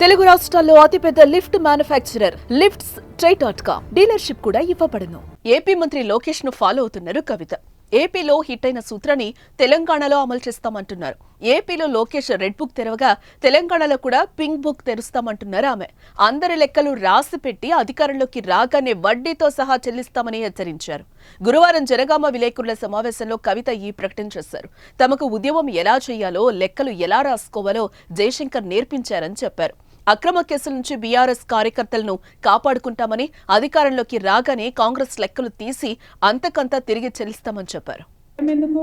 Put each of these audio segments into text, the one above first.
తెలుగు రాష్ట్రాల్లో అతిపెద్ద lift manufacturer lifts try dot com dealership కూడా ఇవ్వబడును. ఏపీ మంత్రి లోకేష్ను ఫాలో అవుతున్నారు కవిత. ఏపీలో హిట్ అయిన సూత్రాన్ని తెలంగాణలో అమలు చేస్తామంటున్నారు. ఏపీలో లోకేష్ రెడ్ బుక్ తెరవగా తెలంగాణలో కూడా పింక్ బుక్ తెరుస్తామంటున్నారు ఆమె. అందరి లెక్కలు రాసి పెట్టి అధికారంలోకి రాగానే వడ్డీతో సహా చెల్లిస్తామని హెచ్చరించారు. గురువారం జనగామ విలేకరుల సమావేశంలో కవిత ఈ ప్రకటన చేశారు. తమకు ఉద్యమం ఎలా చేయాలో లెక్కలు ఎలా రాసుకోవాలో జయశంకర్ నేర్పించారని చెప్పారు. అక్రమ కేసుల నుంచి బీఆర్ఎస్ కార్యకర్తలను కాపాడుకుంటామని అధికారంలోకి రాగానే కాంగ్రెస్ లెక్కలు తీసి అంతకంతా తిరిగి చెల్లిస్తామని చెప్పారు. ఎందుకు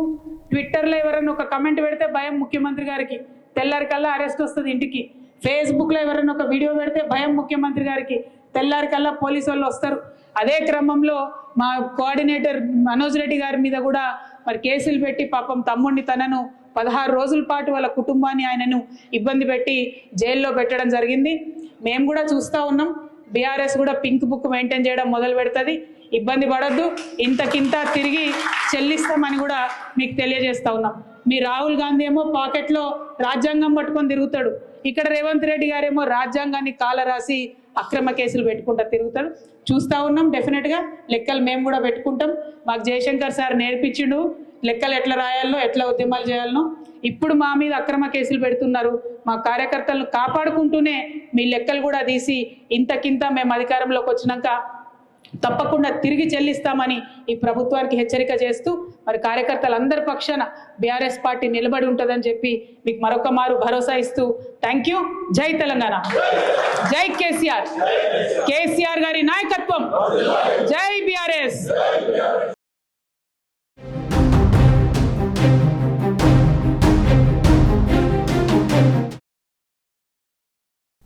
ట్విట్టర్లో ఎవరైనా ఒక కమెంట్ పెడితే భయం ముఖ్యమంత్రి గారికి. తెల్లారి కల్లా అరెస్ట్ వస్తుంది ఇంటికి. ఫేస్బుక్లో ఎవరైనా ఒక వీడియో పెడితే భయం ముఖ్యమంత్రి గారికి. తెల్లారి కల్లా పోలీసు వాళ్ళు వస్తారు. అదే క్రమంలో మా కోఆర్డినేటర్ మనోజ్ రెడ్డి గారి మీద కూడా మరి కేసులు పెట్టి పాపం తమ్ముడిని తనను పదహారు రోజుల పాటు వాళ్ళ కుటుంబాన్ని ఆయనను ఇబ్బంది పెట్టి జైల్లో పెట్టడం జరిగింది. మేము కూడా చూస్తూ ఉన్నాం. బీఆర్ఎస్ కూడా పింక్ బుక్ మెయింటైన్ చేయడం మొదలు పెడుతుంది. ఇబ్బంది పడద్దు. ఇంతకింత తిరిగి చెల్లిస్తామని కూడా మీకు తెలియజేస్తా ఉన్నాం. మీ రాహుల్ గాంధీ ఏమో పాకెట్లో రాజ్యాంగం పట్టుకొని తిరుగుతాడు. ఇక్కడ రేవంత్ రెడ్డి గారేమో రాజ్యాంగాన్ని కాల రాసి అక్రమ కేసులు పెట్టుకుంటా తిరుగుతాడు. చూస్తా ఉన్నాం. డెఫినెట్గా లెక్కలు మేము కూడా పెట్టుకుంటాం. మాకు జయశంకర్ సార్ నేర్పించిండు. లెక్కలు ఎట్లా రాయాలనో ఎట్లా ఉద్యమాలు చేయాలనో ఇప్పుడు మా మీద అక్రమ కేసులు పెడుతున్నారు. మా కార్యకర్తలను కాపాడుకుంటూనే మీ లెక్కలు కూడా తీసి ఇంతకింత మేము అధికారంలోకి వచ్చినాక తప్పకుండా తిరిగి చెల్లిస్తామని ఈ ప్రభుత్వానికి హెచ్చరిక చేస్తూ మరి కార్యకర్తలందరి పక్షాన బీఆర్ఎస్ పార్టీ నిలబడి ఉంటుందని చెప్పి మీకు మరొక మారు భరోసా ఇస్తూ థ్యాంక్ యూ. జై తెలంగాణ. జై కేసీఆర్. కేసీఆర్ గారి నాయకత్వం. జై బీఆర్ఎస్.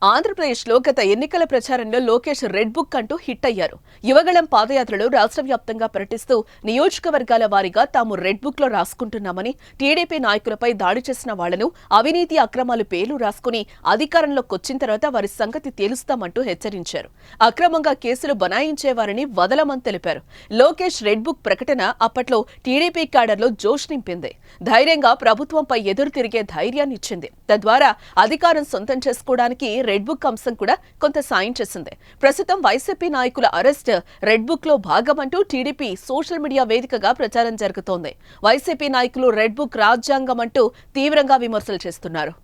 ఆంధ్రప్రదేశ్లో గత ఎన్నికల ప్రచారంలో లోకేష్ రెడ్ బుక్ అంటూ హిట్ అయ్యారు. యువగళం పాదయాత్రలో రాష్ట్ర వ్యాప్తంగా పర్యటిస్తూ నియోజకవర్గాల వారీగా తాము రెడ్ బుక్లో రాసుకుంటున్నామని టీడీపీ నాయకులపై దాడి చేసిన వాళ్ళను అవినీతి అక్రమాలు పేర్లు రాసుకుని అధికారంలోకి వచ్చిన తర్వాత వారి సంగతి తేలుస్తామంటూ హెచ్చరించారు. అక్రమంగా కేసులు బనాయించేవారిని వదలమని తెలిపారు. లోకేష్ రెడ్ బుక్ ప్రకటన అప్పట్లో టీడీపీ క్యాడర్లో జోష్ నింపింది. ధైర్యంగా ప్రభుత్వంపై ఎదురు తిరిగే ధైర్యాన్ని ఇచ్చింది. తద్వారా అధికారం సొంతం చేసుకోవడానికి రెడ్ బుక్ అంశం కూడా కొంత సాయం చేసింది. ప్రస్తుతం వైసీపీ నాయకుల అరెస్ట్ రెడ్ బుక్లో భాగమంటూ టీడీపీ సోషల్ మీడియా వేదికగా ప్రచారం జరుగుతోంది. వైసీపీ నాయకులు రెడ్ బుక్ రాజ్యాంగం అంటూ తీవ్రంగా విమర్శలు చేస్తున్నారు.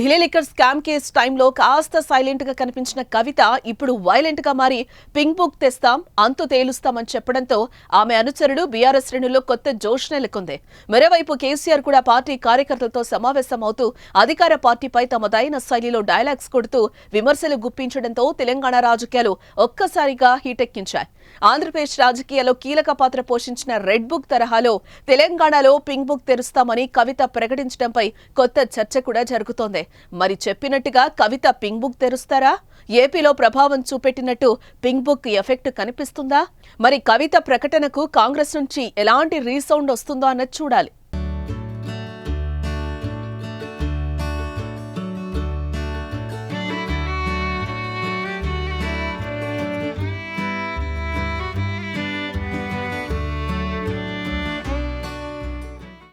ఢిల్లీ లిక్కర్ స్కామ్ కేస్ టైంలో కాస్త సైలెంట్గా కనిపించిన కవిత ఇప్పుడు వైలెంట్గా మారి పింక్ బుక్ తెస్తాం అంతు తేలుస్తామని చెప్పడంతో ఆమె అనుచరుడు బీఆర్ఎస్ శ్రేణుల్లో కొత్త జోష్ నెలకొంది. మరోవైపు కేసీఆర్ కూడా పార్టీ కార్యకర్తలతో సమావేశమవుతూ అధికార పార్టీపై తమదైన శైలిలో డైలాగ్స్ కొడుతూ విమర్శలు గుప్పించడంతో తెలంగాణ రాజకీయాలు ఒక్కసారిగా హీటెక్కించాయి. ఆంధ్రప్రదేశ్ రాజకీయాల్లో కీలక పాత్ర పోషించిన రెడ్ బుక్ తరహాలో తెలంగాణలో పింక్ బుక్ తెరుస్తామని కవిత ప్రకటించడంపై కొత్త చర్చ కూడా జరుగుతోంది. మరి చెప్పినట్టుగా కవిత పింక్ బుక్ తెరుస్తారా? ఏపీలో ప్రభావం చూపెట్టినట్టు పింక్ బుక్ ఎఫెక్ట్ కనిపిస్తుందా? మరి కవిత ప్రకటనకు కాంగ్రెస్ నుంచి ఎలాంటి రీసౌండ్ వస్తుందో అన్నది చూడాలి.